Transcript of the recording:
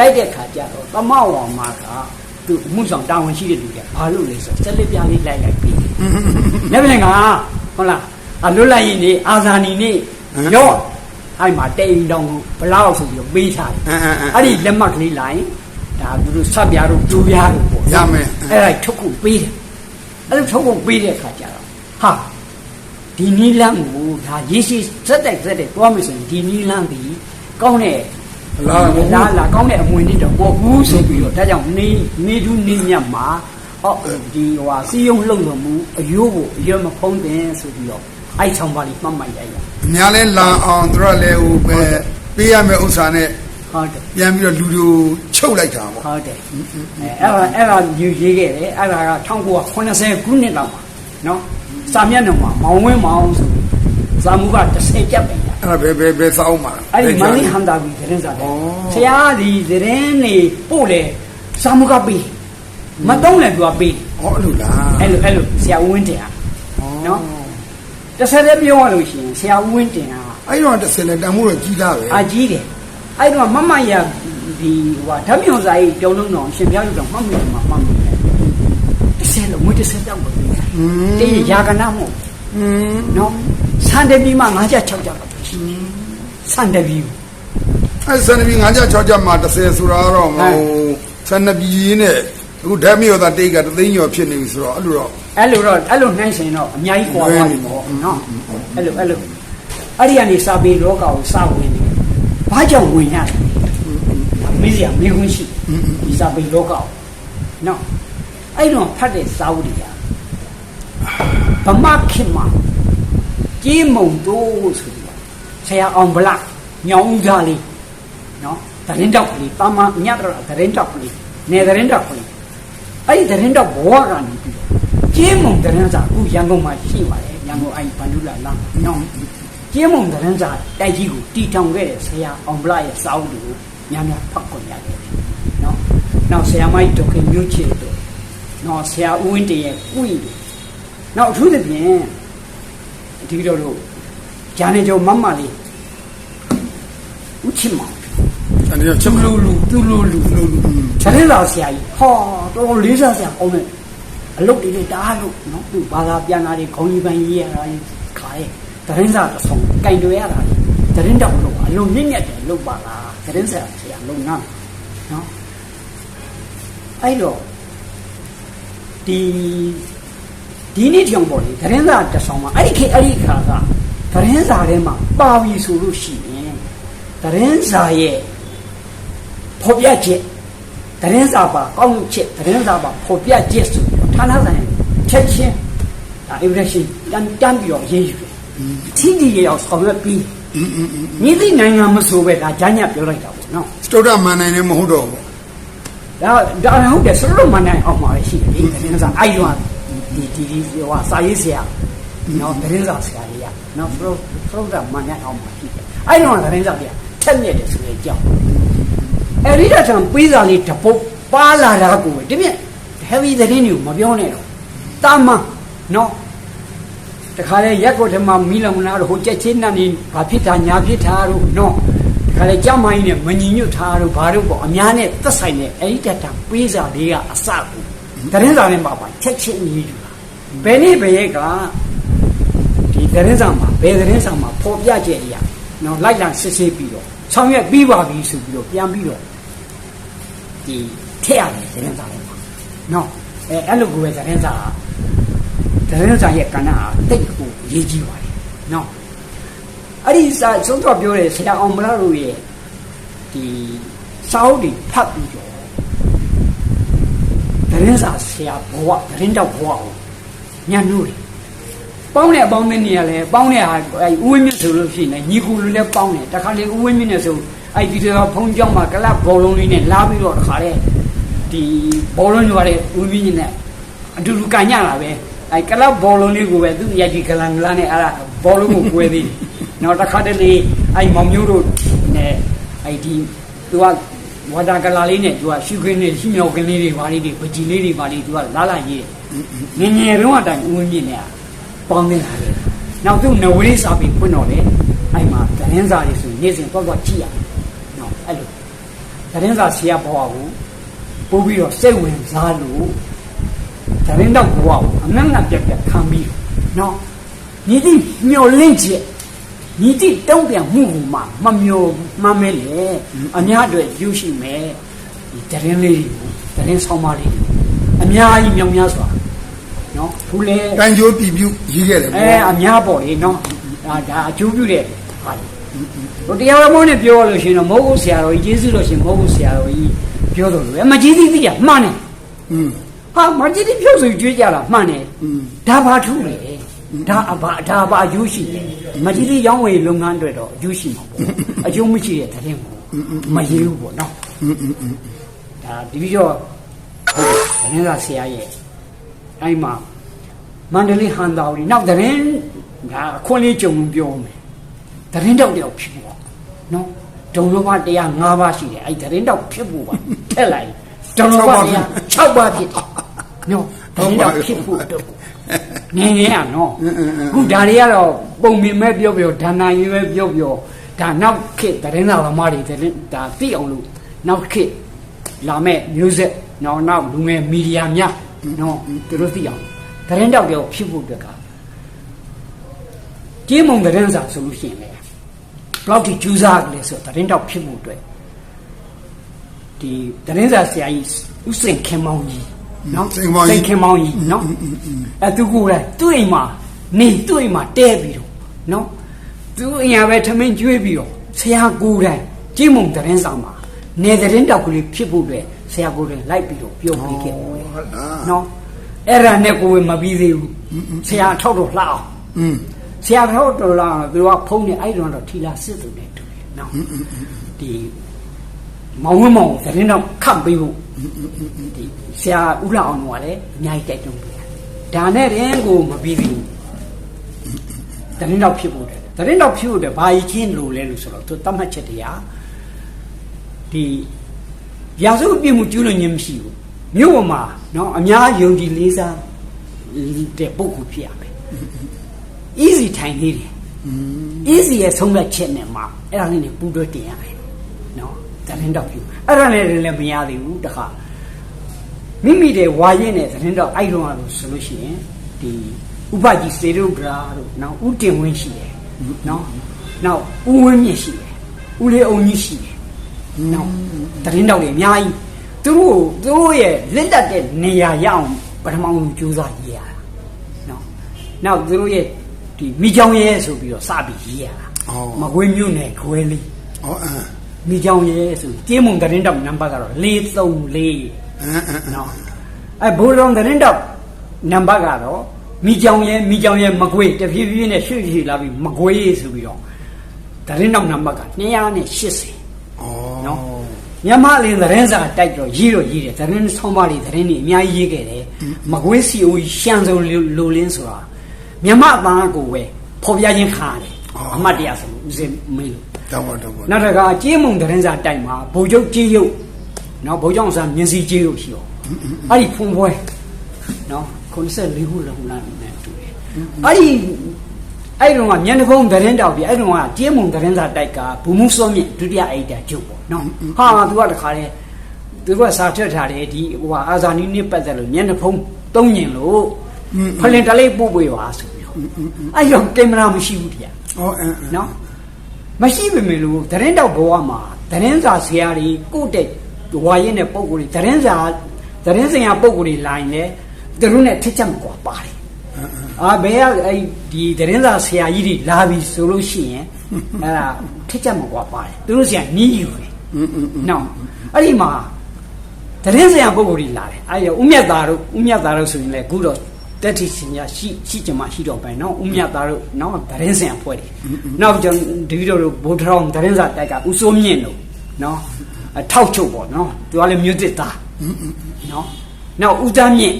လိုက်တဲ့ခါကျတော့သမဝါမာကသူအမှုဆောင်တာဝန်ရှိတဲ့လူကဘာလို့လဲဆိုတော့စက်လက်ပြားလေးလိုက်လိုက်ပြီးလက်ပြန်ကဟုတ်လားအလွတ်လိုက်ရင်နေအာဇာနီနေရော့အဲ့မှာတိန်တောင်ဘလောက်ဆိုပြီးတော့ပေးထားတယ်အင်းအင်းအင်းအဲ့ဒီလက်မှတ်ကလေးလိုက်ဒါသူတို့ဆက်ပြားတို့ကျိုးပြားတို့ပေါ့ရမယ်အဲ့ဒါထုတ်ခုပေးတယ်အဲ့လိုထုတ်ခုပေးတဲ့ခါကျတော့ဟာဒီနီလန်းကိုဒါရေးရှိစက်တိုက်စက်တိုက်တွားမယ်ဆိုရင်ဒီနီလန်းဒီကောင်းတဲ့ လာမဟုတ်လာလာကောင်းတဲ့အမွေနစ်တော့ပေါ်ဘူးဆိုပြီးတော့ဒါကြောင့်နေနေထူးနေမြတ်မှာဟောဒီဟိုဟာစီယုံလှုပ်လို့မူအယိုးကိုအရွယ်မဖုံးတင်ဆိုပြီးတော့အဲ့ချောင်းပါလေးမှတ်မှတ်ရရအများလဲလာအောင်သူတို့လည်းဟိုပဲပေးရမယ့်ဥစ္စာနဲ့ဟုတ်တယ်ပြန်ပြီးတော့လူတို့ချုပ်လိုက်တာပေါ့ဟုတ်တယ်အဲအဲ့ဒါအဲ့ဒါယူရေးခဲ့တယ်အဲ့ဒါက1980ခုနှစ်လောက်ပါနော်စာမျက်နှာမှာမောင်ဝင်းမောင်ဆိုပြီးဇာမှုက30ကျပ်ပဲရ အဲ့ဒါဘယ်ဘယ်ဘယ်စောင်းမှာ အဲ့ဒီမန်လေးဟန်တာဘီသတင်းစာတယ် ဩ ဆရာကဒီသတင်းနေပို့လေဇာမှုကပေးမတုံးလည်းသူကပေး ဟောအဲ့လိုလား အဲ့လိုအဲ့လိုဆရာဦးဝင်းတင်อ่ะနော်တစ်ဆက်တည်းပြောရလို့ရှိရင်ဆရာဦးဝင်းတင်อ่ะ အဲ့တော့တစ်စင်နဲ့တန်မှုတော့ကြီးတာပဲ အာကြီးတယ်အဲ့တော့မမရဒီဟိုဓာတ်မြောင်စာကြီးတုံးလုံးတော်ရှင်ပြားလူတော်မှတ်မိမှာမှတ်မိတယ်တစ်ဆက်လုံးငွေတစ်ဆက်တောက်ပါဘူးတေးရာကနာမို့ อืม နော် ဆန်တပီမှ9ချက်6ချက်ပါရှိဆန်တပီအဲ့ဆန်နဘီ9ကြ6ကြမှာ30ဆိုတာတော့ဟိုဆန်နဘီနဲ့အခုဓာတ်မြော်သားတိတ်ကတသိန်းကျော်ဖြစ်နေပြီဆိုတော့အဲ့လိုတော့အဲ့လိုတော့အဲ့လိုနှိုင်းရှင်တော့အများကြီးကွာသွားပြီပေါ့နော်အဲ့လိုအဲ့လိုအဲ့ဒီကနေစာပေလောကကိုစဝင်တယ်ဘာကြောင့်ဝင်ရလဲမေးစရာမေးခွန်းရှိဒီစာပေလောကကိုနော်အဲ့တော့ဖတ်တဲ့စာအုပ်တွေကဗမာခင်မှာ ကြေးမုံတို့ဆိုပြီးတော့ဆရာအောင်ဗလာညောင်းသားလေးနော်တရင်တောက်ကလေးတာမညတ်တော့တရင်တောက်ကလေးနေတရင်တောက်ကလေးအဲ့ဒီသတင်းတော့ဘောကနေပြီးတော့ကျင်းမုံသတင်းစာအခုရန်ကုန်မှာရှိပါတယ်ရန်ကုန်အဲ့ဘန္ဒူလာလမ်းနော်ကျင်းမုံသတင်းစာတိုက်ကြီးကိုတီထောင်ခဲ့တဲ့ဆရာအောင်ဗလာရဲ့စာအုပ်တွေကိုများများဖတ်ခွင့်ရတယ်နော်နောက်ဆရာမကြီးဒေါက်ခင်မျိုးချစ်တို့နော်ဆရာဦးဝင်းတရဲ့ဥယျာဉ်တွေနောက်အထူးသဖြင့် ဒီလိုလို့ဂျာနေကျော်မမလေးဦးချစ်မောင်အဲ့ဒီတော့ချသူစ်မလူလို့လူသူလူလူလို့လို့ခြေလာဆရာကြီးဟောတော်တော်လေးစားဆရာကောင်းတယ်အလုပ်တွေလည်းတားလို့နော်သူဘာသာပြန်လာတွေခေါင်းကြီးပန်းရေးရတာကြီးခါရဲ့တရင်စာတစ်ဆောင်ကင်တွေရတာတရင်တောက်လို့အလုံးမြင့်မြတ်တယ်လို့ပါလားတရင်ဆရာဆရာလုံနာနော်အဲ့တော့ဒီ ဒီနေ့ကြောင်ပေါ့လေတရင်စာတစ်ဆောင်မှာအဲ့ဒီခေတ်အဲ့ဒီခါကတရင်စာထဲမှာပါပြီဆိုလို့ရှိရင်တရင်စာရဲ့ဖော်ပြချက်တရင်စာပါကောင်းချက်တရင်စာပါဖော်ပြချက်ဆိုပြီးတော့ဌာနဆိုင်ချက်ချင်းဒါ impression တန်တန်ပြီးတော့ရေးယူတယ်ထိတိရောက်ဆောင်ရွက်ပြီးမြစ်သိနိုင်ငံမဆိုပဲဒါဂျာညက်ပြောလိုက်တာပေါ့နော်စတုဒ္ဓမန်နိုင်လည်းမဟုတ်တော့ဘူးဒါဒါဟုတ်တယ်စရုပ်မနိုင်အောင်ပါလေရှိတယ်ဒီတရင်စာအဲ့တော့ ဒီဒီဒီဟိုဟာစာရေးဆရာနော်တရင်စာဆရာကြီးကနော်စရုပ်စရုပ်ကမနိုင်အောင်ပါရှိတယ်အဲ့တော့တရင်စာပြထက်မြက်တယ်ဆိုတဲ့အကြောင်းအဲ့ဒီတော့ပေးစာလေးတပုတ်ပါလာတာကိုပဲဒီမြက် heavy သတင်းတွေကိုမပြောနဲ့တော့တာမန်နော်တခါလေရက်ကိုထမမီးလောင်လာတော့ဟိုကြက်ချင်းနဲ့နေဘာဖြစ်တာညာဖြစ်တာတို့နော်တခါလေကြမ်းမိုင်းနဲ့မညီညွတ်တာတို့ဘာတို့ပေါ့အများနဲ့သက်ဆိုင်တဲ့အဲ့ဒီတတပေးစာလေးကအစကိုသတင်းစာနဲ့ပါပါချက်ချင်းညီယူတာ ဘယ်နေ့ဘယ်ရက်ကဒီသတင်းစာမှာဘယ်သတင်းစာမှာပေါ်ပြချက်အရာနော်လိုက်လံစစ်ဆေးပြီးတော့ဆောင်ရွက်ပြီးပါပြီဆိုပြီးတော့ပြန်ပြီးတော့ဒီထည့်ရတယ်သတင်းစာလေးမှာနော်အဲအဲ့လိုကိုပဲသတင်းစာသတင်းစာရဲ့ကဏ္ဍဟာတိတ်ကိုအရေးကြီးပါတယ်နော်အဲ့ဒီစာသုံးတော့ပြောတယ်ဆရာအောင်မလားတို့ရဲ့ဒီစာအုပ်တွေဖတ်ပြီးတော့သတင်းစာဆရာဘဝသတင်းတောက်ဘဝကို ညံ့လို့တယ်ပေါင်းတဲ့အပေါင်းမင်းနေရလဲပေါင်းတဲ့ဟာအဲဥဝင်းမြင့်ဆိုလို့ရှိရင်ညီကူလူလည်းပေါင်းတယ်တခါလေဥဝင်းမြင့်နဲ့ဆိုအဲ့ဒီတော့ဖုံးကြောင်းမှာကလပ်ဘောလုံးလေးနဲ့လာပြီးတော့တခါလေဒီဘောလုံးတွေလည်းဥဝင်းမြင့်နဲ့အတူတူကန်ညတာပဲအဲ့ကလပ်ဘောလုံးလေးကိုပဲသူရိုက်ဒီကလန်ကလာနဲ့အဲ့ဒါဘောလုံးကိုကွဲသေးတယ်နောက်တခါတလေအဲ့မောင်မျိုးတို့နဲ့အဲ့ဒီသူက ဝါတာကလာလေးနဲ့သူကရှုခင်းနဲ့ရှုမြောက်ကလေးတွေဘာလေးတွေပကြီးလေးတွေဘာလေးသူကလာလာရေးတယ်ငငယ်တုန်းအတိုင်းဥဝင်းမြင့်နဲ့ပေါင်းနေတာလေနောက်သူနဝလေးစာပေဖွင့်တော့လေအဲ့မှာသတင်းစာတွေဆိုရင်နေ့စဉ်တော့တော့ကြည့်ရတယ်နော်အဲ့လိုသသတင်းစာဆရာဘဝကိုပို့ပြီးတော့စိတ်ဝင်စားလို့သတင်းတော့ဘဝကိုအနက်ငတ်ပြက်ပြက်ခံပြီးနော်ညီတိမျောလင့်ချက် ညီတိတုံးပြန်မှုဟူမှာမမျောမှမဲလေအများအတွက်ယူရှိမယ်ဒီသတင်းလေးတွေကိုသတင်းဆောင်ပါလေးတွေအများကြီးမြောင်များစွာနော်ဘူးလေ တန်ကြိုးပြည်ပြုရေးခဲ့တယ် အဲ ပေါ့ အများပေါ့လေနော်ဒါဒါအကျိုးပြုတဲ့ဟာလေဟိုတရားတော်မိုးနဲ့ပြောလို့ရှိရင်တော့မဟုတ်ဘူးဆရာတော်ကြီးကျေးဇူးတော်ရှင်မဟုတ်ဘူးဆရာတော်ကြီးပြောတော်လို့အမကြီးသီးသီးကမှန်တယ် อืม ဟာမကြီးသီးပြုတ်ဆိုကြွေးကြတာမှန်တယ် อืม ဒါဘာထူးလေ ဒါအဘာဒါဘာအကျိုးရှိတယ်မကြီးလေးရောင်းဝယ်လုပ်ငန်းတွေတော့အကျိုးရှိမှာပေါ့အကျိုးမရှိတဲ့တရင်မရေးဘူးပေါ့နော်ဒါဒီပြီးတော့ဟုတ်တယ်တရင်ကဆရာရဲ့အဲ့မှာမန္တလေးဟန်တော်ကြီးနောက်တရင်ဒါအခွင့်လေးကြုံပြောမယ်တရင်တော့တယောက်ဖြစ်ပေါ့နော်ဒုံလောဘတရား၅ပါးရှိတယ်အဲ့တရင်တော့ဖြစ်ဖို့ပါထက်လိုက်ဒုံလောဘတရား၆ပါးဖြစ်နော်ဒုံလောဘဖြစ်ဖို့တော့ နင်းနေရနော်ခုဒါတွေကတော့ပုံမြင်မဲ့ပြောပြောဒါနာရင်ပဲပြောပြောဒါနောက်ခေတ်သတင်းစာသမားတွေသတင်းဒါသိအောင်လို့နောက်ခေတ်လာမဲ့မျိုးဆက်နော်နောက်လူငယ်မီဒီယာများနော်သူတို့သိအောင်သတင်းတောက်ကြောဖြစ်ဖို့အတွက်ကကြေးမုံသတင်းစာဆိုလို့ရှိရင်လေဘလောက်ထိကြိုးစားကြလဲဆိုတော့သတင်းတောက်ဖြစ်ဖို့အတွက်ဒီသတင်းစာဆရာကြီးဦးစိန်ခင်မောင်ကြီး နော်စိန်မောင်ကြီးခင်မောင်ကြီးနော်အဲသူကိုယ်တိုင်သူ့အိမ်မှာနေသူ့အိမ်မှာတဲပြီးတော့နော်သူ့အိမ်ရပဲထမင်းကျွေးပြီးတော့ဆရာကိုယ်တိုင်ကြေးမုံသတင်းစာမှာနေသတင်းတောက်ကလေးဖြစ်ဖို့အတွက်ဆရာကိုယ်တိုင်လိုက်ပြီးတော့ပြောပြီးခဲ့တယ်ဟုတ်လားနော်အဲ့ဒါနဲ့ကိုယ်မပြီးသေးဘူးဆရာထောက်တော့လှအောင်อืมဆရာထောက်တော့လှအောင်သူကဖုံးနေအဲ့တော့တော့ထီလာစစ်သူနဲ့တူတယ်နော်ဒီ မောင်ဝင်းမောင်သတင်းတော့ခတ်ပေးဖို့ဒီဆရာဦးလှအောင်ကလည်းအများကြီးတိုက်တွန်းပေးတယ်ဒါနဲ့ရင်ကိုမပြီးသေးဘူးသတင်းတော့ဖြစ်ဖို့တယ်သတင်းတော့ဖြစ်ဖို့တယ်ဘာကြီးချင်းလို့လဲလို့ဆိုတော့သူတတ်မှတ်ချက်တရားဒီရာဇဝတ်ပြမှုကျူးလွန်ခြင်းမရှိဘူးမြို့ပေါ်မှာနော်အများယုံကြည်လေးစားတဲ့ပုဂ္ဂိုလ်ဖြစ်ရမယ် easy ထိုင်နေတယ် easy ရဲ့ဆုံးဖြတ်ချက်နဲ့မှအဲ့ဒါလေးနဲ့ပူးတွဲတင်ရတယ်နော် သတင်းတော့ပြုအဲ့ဒါနဲ့လည်းမရသေးဘူးတခါမိမိတဲ့ဝါရင်နဲ့သတင်းတော့အဲ့တော့လို့ဆိုလို့ရှိရင်ဒီဥပကြီးစေရုဒ္ဒရာတို့နော်ဥတင်ဝင်းရှိတယ်နော်နောက်ဥဝင်းမြင့်ရှိတယ်ဥလေးအုံကြီးရှိတယ်နော်သတင်းတော့တွေအများကြီးသူတို့သူတို့ရဲ့လက်တက်တဲ့နေရာရအောင်ပထမဆုံးကြိုးစားရေးရတာနော်နောက်သူတို့ရဲ့ဒီမိချောင်းရဲဆိုပြီးတော့စပြီးရေးရတာဩမကွေးမြို့နယ်ခွဲလေးဩအ မ်မိချောင်းရဲဆိုကျေးမုံသတင်းတောက်နံပါတ်ကတော့434အမ်အမ်နော်အဲဘိုးလောင်သတင်းတောက်နံပါတ်ကတော့မိချောင်းရဲမိချောင်းရဲမကွေးတဖြည်းဖြည်းနဲ့ရွှေ့ရွှေ့လာပြီးမကွေးဆိုပြီးတော့သတင်းတောက်နံပါတ်က280ဩနော်မြန်မာလင်းသတင်းစာတိုက်တော့ရေးတော့ရေးတယ်သတင်းဆောင်ပါလေသတင်းတွေအများကြီးရေးခဲ့တယ်မကွေးစီအိုရှမ်းစုံလိုလင်းဆိုတာမြန်မာအပန်းကိုပဲဖော်ပြခြင်းခါတယ် အမှတ်တရဆိုဦးစင်မင်းလို့တော့ပါတော့ပါနောက်တစ်ခါကြေးမုံသတင်းစာတိုက်မှာဗိုလ်ချုပ်ကြေးရုပ်နော်ဗိုလ်ချုပ်အောင်ဆန်းမြင်းစီကြေးရုပ်ရှိတော့အဲ့ဒီဖုံပွဲနော်94ခုလုံးလာနေတူတယ်အဲ့ဒီအဲ့ဒီတော့ကညနေဖုံးသတင်းတောက်ပြီအဲ့ဒီတော့ကကြေးမုံသတင်းစာတိုက်ကဘူမှုစောမြင့်ဒုတိယအိတ်တာကျုပ်ပေါ့နော်ဟာသူကတခါလေသူကစာထက်ထားတယ်ဒီဟိုဟာအာဇာနည်နှစ်ပတ်သက်လို့ညနေဖုံးသုံးညင်လို့ဖလင်တလေးပို့ပေးပါဆိုပြီးတော့အဲ့ရောကင်မရာမရှိဘူးတရား ဩအမ်နော်မရှိပေမဲ့လို့သတင်းတောက်ဘဝမှာသတင်းစာဆရာတွေကိုယ့်တဲ့ဝါရင်တဲ့ပုံကိုယ်တွေသတင်းစာသတင်းစင်ရပုံကိုယ်တွေလိုင်းလေသူတို့နဲ့ထစ်ချက်မကွာပါတယ်အာဘယ်ကအဲ့ဒီသတင်းစာဆရာကြီးတွေလာပြီဆိုလို့ရှိရင်အဲ့ဒါထစ်ချက်မကွာပါတယ်သူတို့ဆရာနီးယူတယ်နော်အဲ့ဒီမှာသတင်းစင်ရပုံကိုယ်တွေလာတယ်အဲ့ရဦးမြတ်သားတို့ဦးမြတ်သားတို့ဆိုရင်လေအခုတော့ တက်တီစင်ရရှိရှိကြမှာရှိတော့ပဲနော်ဦးမြတ်သားတို့နော်သတင်းစင်ရဖွဲ့တယ်နောက်ကျွန်တော်ဒီလိုဘိုးထောင်သတင်းစာတိုက်ကဦးစိုးမြင့်တို့နော်အထောက်ချုပ်ပေါ့နော်သူကလည်းမြို့သစ်သားနော်နောက်ဦးသားမြင့်